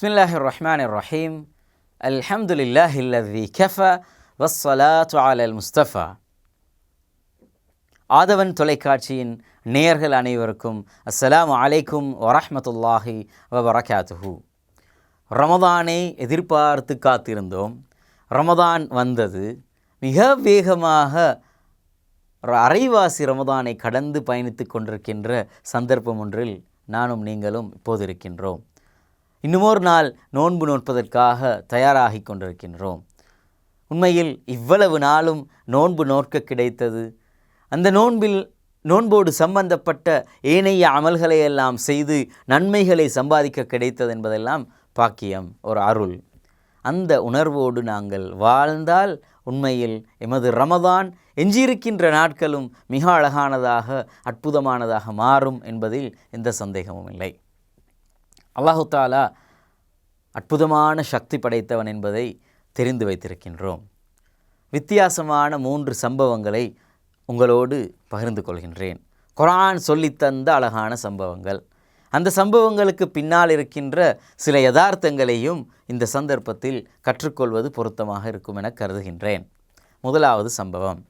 بسم الله الرحمن الرحيم الحمد لله الذي كفى والصلاة على المصطفى ஆதவன் தொலைக்காட்சியின் நேயர்கள் அனைவருக்கும் அஸ்ஸலாமு அலைக்கும் வரஹ்மத்துல்லாஹி வபரகாத்துஹு ரமதானை எதிர்பார்த்து காத்திருந்தோம் ரமதான் வந்தது மிக வேகமாக ஒரு அரைவாசி ரமதானை கடந்து பயணித்து கொண்டிருக்கின்ற சந்தர்ப்பம் ஒன்றில் நானும் நீங்களும் இப்போது இருக்கின்றோம் இன்னுமொரு நாள் நோன்பு நோற்பதற்காக தயாராகி கொண்டிருக்கின்றோம். உண்மையில் இவ்வளவு நாளும் நோன்பு நோற்க கிடைத்தது. அந்த நோன்பில் நோன்போடு சம்பந்தப்பட்ட ஏனைய அமல்களை எல்லாம் செய்து நன்மைகளை சம்பாதிக்க கிடைத்தது என்பதெல்லாம் பாக்கியம் ஒரு அருள். அந்த உணர்வோடு நாங்கள் வாழ்ந்தால் உண்மையில் எமது ரமதான் எஞ்சியிருக்கின்ற நாட்களும் மிக அழகானதாக அற்புதமானதாக மாறும் என்பதில் எந்த சந்தேகமும் இல்லை. அல்லாஹு தாலா அற்புதமான சக்தி படைத்தவன் என்பதை தெரிந்து வைத்திருக்கின்றோம். வித்தியாசமான மூன்று சம்பவங்களை உங்களோடு பகிர்ந்து கொள்கின்றேன். குரான் சொல்லித்தந்த அழகான சம்பவங்கள். அந்த சம்பவங்களுக்கு பின்னால் இருக்கின்ற சில யதார்த்தங்களையும் இந்த சந்தர்ப்பத்தில் கற்றுக்கொள்வது பொருத்தமாக இருக்கும் என கருதுகின்றேன். முதலாவது சம்பவம்.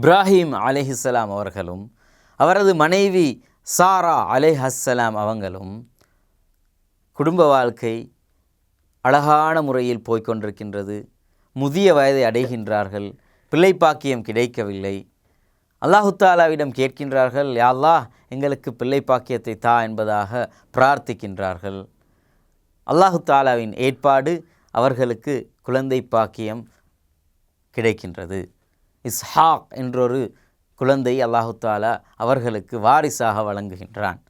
இப்ராஹிம் அலிஹிஸ்லாம் அவர்களும் அவரது மனைவி சாரா அலேஹஸ்ஸலாம் அவங்களும் குடும்ப வாழ்க்கை அழகான முறையில் போய்க்கொண்டிருக்கின்றது. முதிய வயதை அடைகின்றார்கள். பிள்ளை பாக்கியம் கிடைக்கவில்லை. அல்லாஹு தாலாவிடம் கேட்கின்றார்கள் யாழ்லா எங்களுக்கு பிள்ளை பாக்கியத்தை தா என்பதாக பிரார்த்திக்கின்றார்கள். அல்லாஹு தாலாவின் ஏற்பாடு அவர்களுக்கு குழந்தை பாக்கியம் கிடைக்கின்றது. இஸ்ஹாக் என்றொரு குழந்தை அல்லாஹு தாலா அவர்களுக்கு வாரிசாக வழங்குகின்றான்.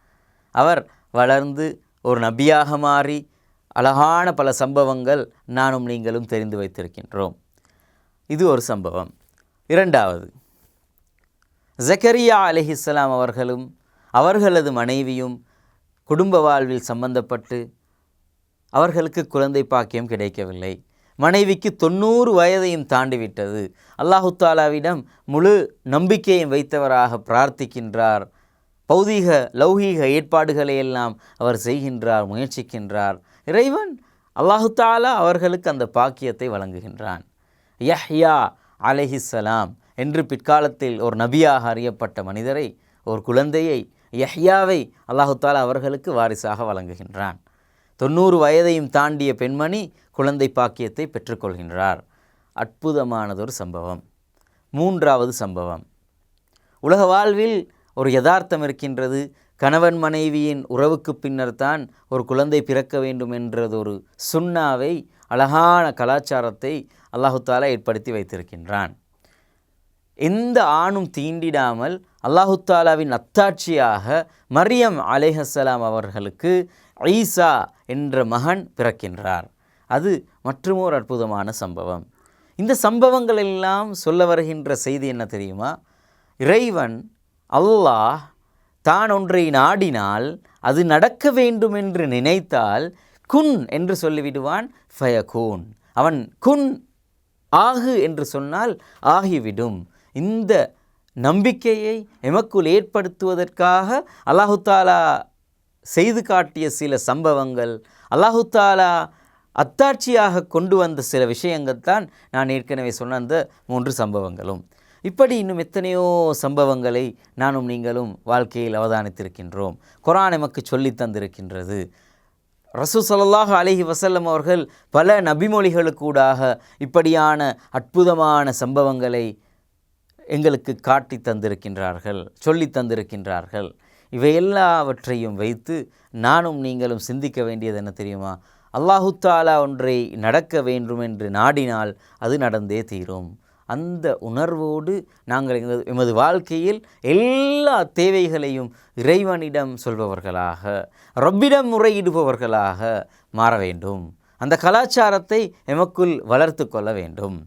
அவர் வளர்ந்து ஒரு நபியாக மாறி அழகான பல சம்பவங்கள் நானும் நீங்களும் தெரிந்து வைத்திருக்கின்றோம். இது ஒரு சம்பவம். இரண்டாவது ஜக்கரியா அலிஹிஸ்லாம் அவர்களும் அவர்களது மனைவியும் குடும்ப வாழ்வில் சம்பந்தப்பட்டு அவர்களுக்கு குழந்தை பாக்கியம் கிடைக்கவில்லை. மனைவிக்கு தொண்ணூறு வயதையும் தாண்டிவிட்டது. அல்லாஹு தாலாவிடம் முழு நம்பிக்கையும் வைத்தவராக பிரார்த்திக்கின்றார். பௌதீக லௌகீக ஏற்பாடுகளை எல்லாம் அவர் செய்கின்றார் முயற்சிக்கின்றார். இறைவன் அல்லாஹுத்தாலா அவர்களுக்கு அந்த பாக்கியத்தை வழங்குகின்றான். யஹ்யா அலஹிசலாம் என்று பிற்காலத்தில் ஒரு நபியாக அறியப்பட்ட மனிதரை ஒரு குழந்தையை யஹ்யாவை அல்லாஹுத்தாலா அவர்களுக்கு வாரிசாக வழங்குகின்றான். தொண்ணூறு வயதையும் தாண்டிய பெண்மணி குழந்தை பாக்கியத்தை பெற்றுக்கொள்கின்றார். அற்புதமானதொரு சம்பவம். மூன்றாவது சம்பவம். உலக வாழ்வில் ஒரு யதார்த்தம் இருக்கின்றது. கணவன் மனைவியின் உறவுக்கு பின்னர் தான் ஒரு குழந்தை பிறக்க வேண்டும் என்றது ஒரு சுண்ணாவை அழகான கலாச்சாரத்தை அல்லாஹு தாலா ஏற்படுத்தி வைத்திருக்கின்றான். எந்த ஆணும் தீண்டிடாமல் அல்லாஹு தாலாவின் அத்தாட்சியாக மரியம் அலேஹலாம் அவர்களுக்கு ஐசா என்ற மகன் பிறக்கின்றார். அது மற்றுமோர் அற்புதமான சம்பவம். இந்த சம்பவங்கள் எல்லாம் சொல்ல வருகின்ற செய்தி என்ன தெரியுமா? இறைவன் அல்லாஹ் தான் ஒன்றை நாடினால் அது நடக்க வேண்டும் என்று நினைத்தால் குன் என்று சொல்லிவிடுவான் ஃபயகூன். அவன் குன் ஆகு என்று சொன்னால் ஆகிவிடும். இந்த நம்பிக்கையை எமக்குள் ஏற்படுத்துவதற்காக அல்லாஹு தாலா செய்து காட்டிய சில சம்பவங்கள் அல்லாஹு தாலா அத்தாட்சியாக கொண்டு வந்த சில விஷயங்கள் தான் நான் ஏற்கனவே சொன்ன அந்த மூன்று சம்பவங்களும். இப்படி இன்னும் எத்தனையோ சம்பவங்களை நானும் நீங்களும் வாழ்க்கையில் அவதானித்திருக்கின்றோம். குரான் எமக்கு சொல்லி தந்திருக்கின்றது. ரசூ சல்லாஹ் அலஹி வசல்லம் அவர்கள் பல நபிமொழிகளுக்கூடாக இப்படியான அற்புதமான சம்பவங்களை எங்களுக்கு காட்டி தந்திருக்கின்றார்கள் சொல்லி தந்திருக்கின்றார்கள். இவை எல்லாவற்றையும் வைத்து நானும் நீங்களும் சிந்திக்க வேண்டியது என்ன தெரியுமா? அல்லாஹு தாலா ஒன்றை நடக்க வேண்டும் என்று நாடினால் அது நடந்தே தீரும். அந்த உணர்வோடு நாங்கள் எமது வாழ்க்கையில் எல்லா தேவைகளையும் இறைவனிடம் சொல்பவர்களாக ரப்பிடம் முறையிடுபவர்களாக மாற வேண்டும். அந்த கலாச்சாரத்தை எமக்குள் வளர்த்து கொள்ள வேண்டும்.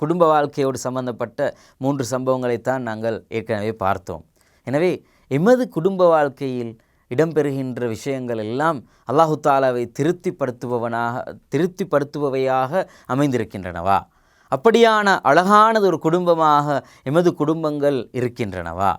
குடும்ப வாழ்க்கையோடு சம்பந்தப்பட்ட மூன்று சம்பவங்களைத்தான் நாங்கள் ஏற்கனவே பார்த்தோம். எனவே எமது குடும்ப வாழ்க்கையில் இடம்பெறுகின்ற விஷயங்கள் எல்லாம் அல்லாஹு தாலாவை திருப்திப்படுத்துபவனாக திருப்திப்படுத்துபவையாக அமைந்திருக்கின்றனவா? அப்படியான அழகானது ஒரு குடும்பமாக எமது குடும்பங்கள் இருக்கின்றனவா?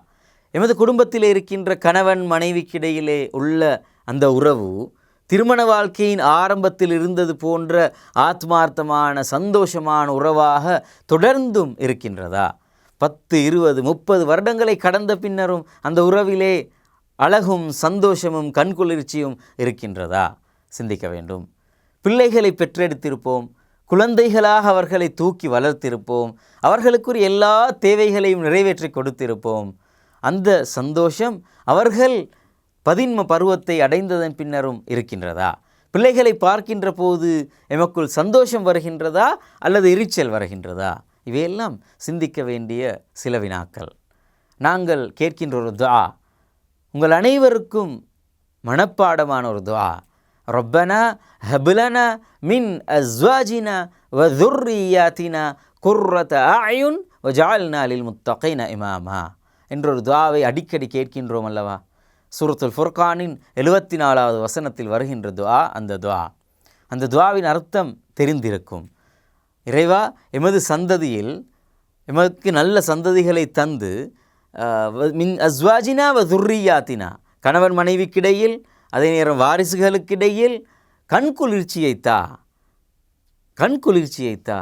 எமது குடும்பத்தில் இருக்கின்ற கணவன் மனைவிக்கிடையிலே உள்ள அந்த உறவு திருமண வாழ்க்கையின் ஆரம்பத்தில் இருந்தது போன்ற ஆத்மார்த்தமான சந்தோஷமான உறவாக தொடர்ந்தும் இருக்கின்றதா? பத்து இருபது முப்பது வருடங்களை கடந்த பின்னரும் அந்த உறவிலே அழகும் சந்தோஷமும் கண்குளிர்ச்சியும் இருக்கின்றதா? சிந்திக்க வேண்டும். பிள்ளைகளை பெற்றெடுத்திருப்போம். குழந்தைகளாக அவர்களை தூக்கி வளர்த்திருப்போம். அவர்களுக்குரிய எல்லா தேவைகளையும் நிறைவேற்றி கொடுத்திருப்போம். அந்த சந்தோஷம் அவர்கள் பதின்ம பருவத்தை அடைந்ததன் பின்னரும் இருக்கின்றதா? பிள்ளைகளை பார்க்கின்ற போது எமக்குள் சந்தோஷம் வருகின்றதா? அல்லது எரிச்சல் வருகின்றதா? இவையெல்லாம் சிந்திக்க வேண்டிய சில வினாக்கள் நாங்கள் கேட்கின்ற ஒரு துவா உங்கள் அனைவருக்கும் மனப்பாடமான ஒரு துவா ரப்பனா ஹபுலனா மின் அஸ்வாஜினா வ துர்ரியாத்தினா குர்ரத ஆயுன் வ லில் முத்தகைன இமாமா என்றொரு துவாவை அடிக்கடி கேட்கின்றோம் அல்லவா? சூரத்துல் ஃபுர்கானின் எழுபத்தி நாலாவது வசனத்தில் வருகின்ற துவா அந்த துவா. அந்த துவாவின் அர்த்தம் தெரிந்திருக்கும். இறைவா எமது சந்ததியில் எமக்கு நல்ல சந்ததிகளை தந்து மின் அஸ்வாஜினா வ துர்ரியாத்தினா கணவன் மனைவிக்கிடையில் அதே நேரம் வாரிசுகளுக்கிடையில் கண்குளிர்ச்சியை தா கண் குளிர்ச்சியைத்தா?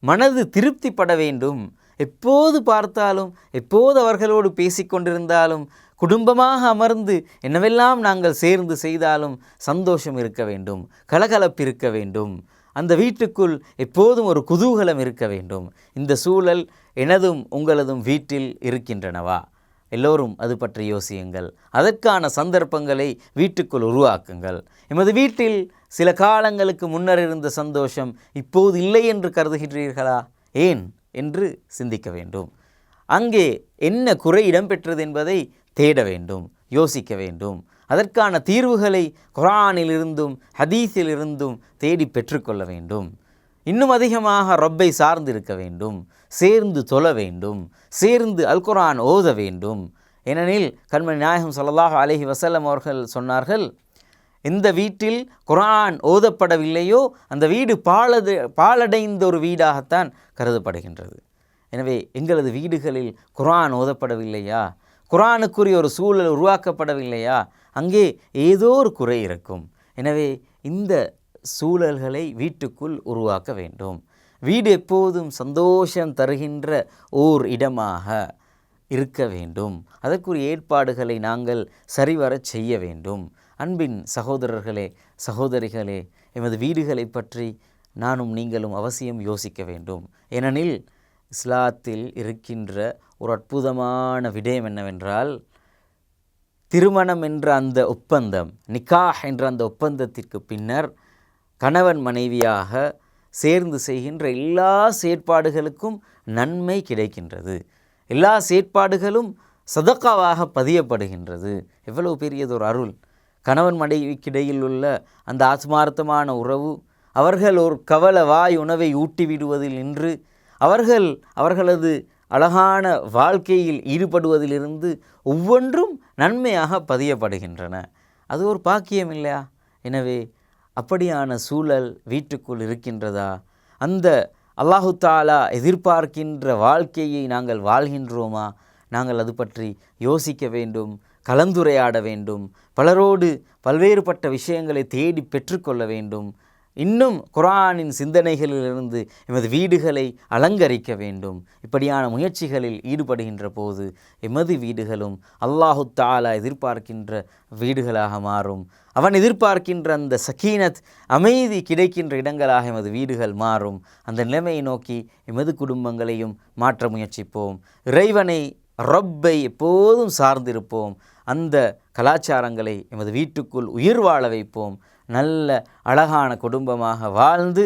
மனது திருப்திப்பட வேண்டும். எப்போது பார்த்தாலும் எப்போது அவர்களோடு பேசிக்கொண்டிருந்தாலும் குடும்பமாக அமர்ந்து என்னவெல்லாம் நாங்கள் சேர்ந்து செய்தாலும் சந்தோஷம் இருக்க வேண்டும் கலகலப்பு இருக்க வேண்டும். அந்த வீட்டுக்குள் எப்போதும் ஒரு குதூகலம் இருக்க வேண்டும். இந்த சூழல் எனதும் உங்களதும் வீட்டில் இருக்கின்றனவா? எல்லோரும் அது பற்றி யோசியுங்கள். அதற்கான சந்தர்ப்பங்களை வீட்டுக்குள் உருவாக்குங்கள். எமது வீட்டில் சில காலங்களுக்கு முன்னர் இருந்த சந்தோஷம் இப்போது இல்லை என்று கருதுகின்றீர்களா? ஏன் என்று சிந்திக்க வேண்டும். அங்கே என்ன குறை இடம்பெற்றது என்பதை தேட வேண்டும் யோசிக்க வேண்டும். அதற்கான தீர்வுகளை குரானிலிருந்தும் ஹதீஸிலிருந்தும் தேடி பெற்றுக்கொள்ள வேண்டும். இன்னும் அதிகமாக ரப்பை சார்ந்திருக்க வேண்டும் சேர்ந்து தொழ வேண்டும் சேர்ந்து அல்குரான் ஓத வேண்டும். ஏனெனில் கண்மணி நாயகம் சொல்லலாக அலஹி வசல்லம் அவர்கள் சொன்னார்கள் இந்த வீட்டில் குரான் ஓதப்படவில்லையோ அந்த வீடு பாழது பாழடைந்த ஒரு வீடாகத்தான் கருதப்படுகின்றது. எனவே எங்களது வீடுகளில் குரான் ஓதப்படவில்லையா? குரானுக்குரிய ஒரு சூழல் உருவாக்கப்படவில்லையா? அங்கே ஏதோ ஒரு குறை இருக்கும். எனவே இந்த சூழல்களை வீட்டுக்குள் உருவாக்க வேண்டும். வீடு எப்போதும் சந்தோஷம் தருகின்ற ஓர் இடமாக இருக்க வேண்டும். அதற்குரிய ஏற்பாடுகளை நாங்கள் சரிவரச் செய்ய வேண்டும். அன்பின் சகோதரர்களே சகோதரிகளே எமது வீடுகளை பற்றி நானும் நீங்களும் அவசியம் யோசிக்க வேண்டும். ஏனெனில் இஸ்லாத்தில் இருக்கின்ற ஒரு அற்புதமான விடயம் என்னவென்றால் திருமணம் என்ற அந்த ஒப்பந்தம் நிக்காஹ் என்ற அந்த ஒப்பந்தத்திற்கு பின்னர் கணவன் மனைவியாக சேர்ந்து செய்கின்ற எல்லா செயற்பாடுகளுக்கும் நன்மை கிடைக்கின்றது. எல்லா செயற்பாடுகளும் சதக்காவாக பதியப்படுகின்றது. எவ்வளவு பெரியதொரு அருள். கணவன் மனைவிக்கிடையில் உள்ள அந்த ஆத்மார்த்தமான உறவு அவர்கள் ஒரு கவல வாய் உணவை ஊட்டி விடுவதில் நின்று அவர்கள் அவர்களது அழகான வாழ்க்கையில் ஈடுபடுவதிலிருந்து ஒவ்வொன்றும் நன்மையாக பதியப்படுகின்றன. அது ஒரு பாக்கியம் இல்லையா? எனவே அப்படியான சூழல் வீட்டுக்குள் இருக்கின்றதா? அந்த அல்லாஹு தாலா எதிர்பார்க்கின்ற வாழ்க்கையை நாங்கள் வாழ்கின்றோமா? நாங்கள் அது பற்றி யோசிக்க வேண்டும் கலந்துரையாட வேண்டும் பலரோடு பல்வேறுபட்ட விஷயங்களை தேடி பெற்றுக்கொள்ள வேண்டும். இன்னும் குரானின் சிந்தனைகளிலிருந்து எமது வீடுகளை அலங்கரிக்க வேண்டும். இப்படியான முயற்சிகளில் ஈடுபடுகின்ற போது எமது வீடுகளும் அல்லாஹு தாலா எதிர்பார்க்கின்ற வீடுகளாக மாறும். அவன் எதிர்பார்க்கின்ற அந்த சக்கீனத் அமைதி கிடைக்கின்ற இடங்களாக எமது வீடுகள் மாறும். அந்த நிலைமையை நோக்கி எமது குடும்பங்களையும் மாற்ற முயற்சிப்போம். இறைவனை ரப்பை எப்போதும் சார்ந்திருப்போம். அந்த கலாச்சாரங்களை எமது வீட்டுக்குள் உயிர் வாழ வைப்போம். நல்ல அழகான குடும்பமாக வாழ்ந்து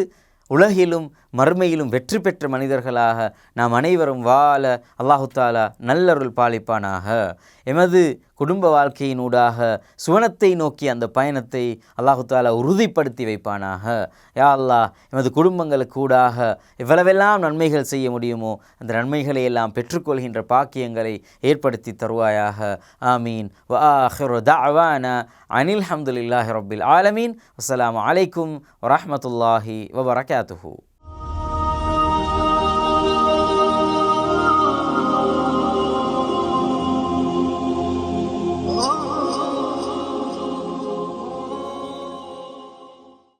உலகிலும் மறுமையிலும் வெற்றி பெற்ற மனிதர்களாக நாம் அனைவரும் வாழ அல்லாஹு தாலா நல்லருள் பாலிப்பானாக. எமது குடும்ப வாழ்க்கையினூடாக சுவனத்தை நோக்கி அந்த பயணத்தை அல்லாஹு தாலா உறுதிப்படுத்தி வைப்பானாக. யா அல்லாஹ் எமது குடும்பங்களுக்கு ஊடாக எவ்வளவெல்லாம் நன்மைகள் செய்ய முடியுமோ அந்த நன்மைகளை எல்லாம் பெற்றுக்கொள்கின்ற பாக்கியங்களை ஏற்படுத்தி தருவாயாக. ஆமீன். வ அனில் ஹம்துல்லாஹி ரபில் ஆலமீன். அஸ்லாம் அலைக்கும் வரமத்துல்லாஹி வபரகாத்துஹு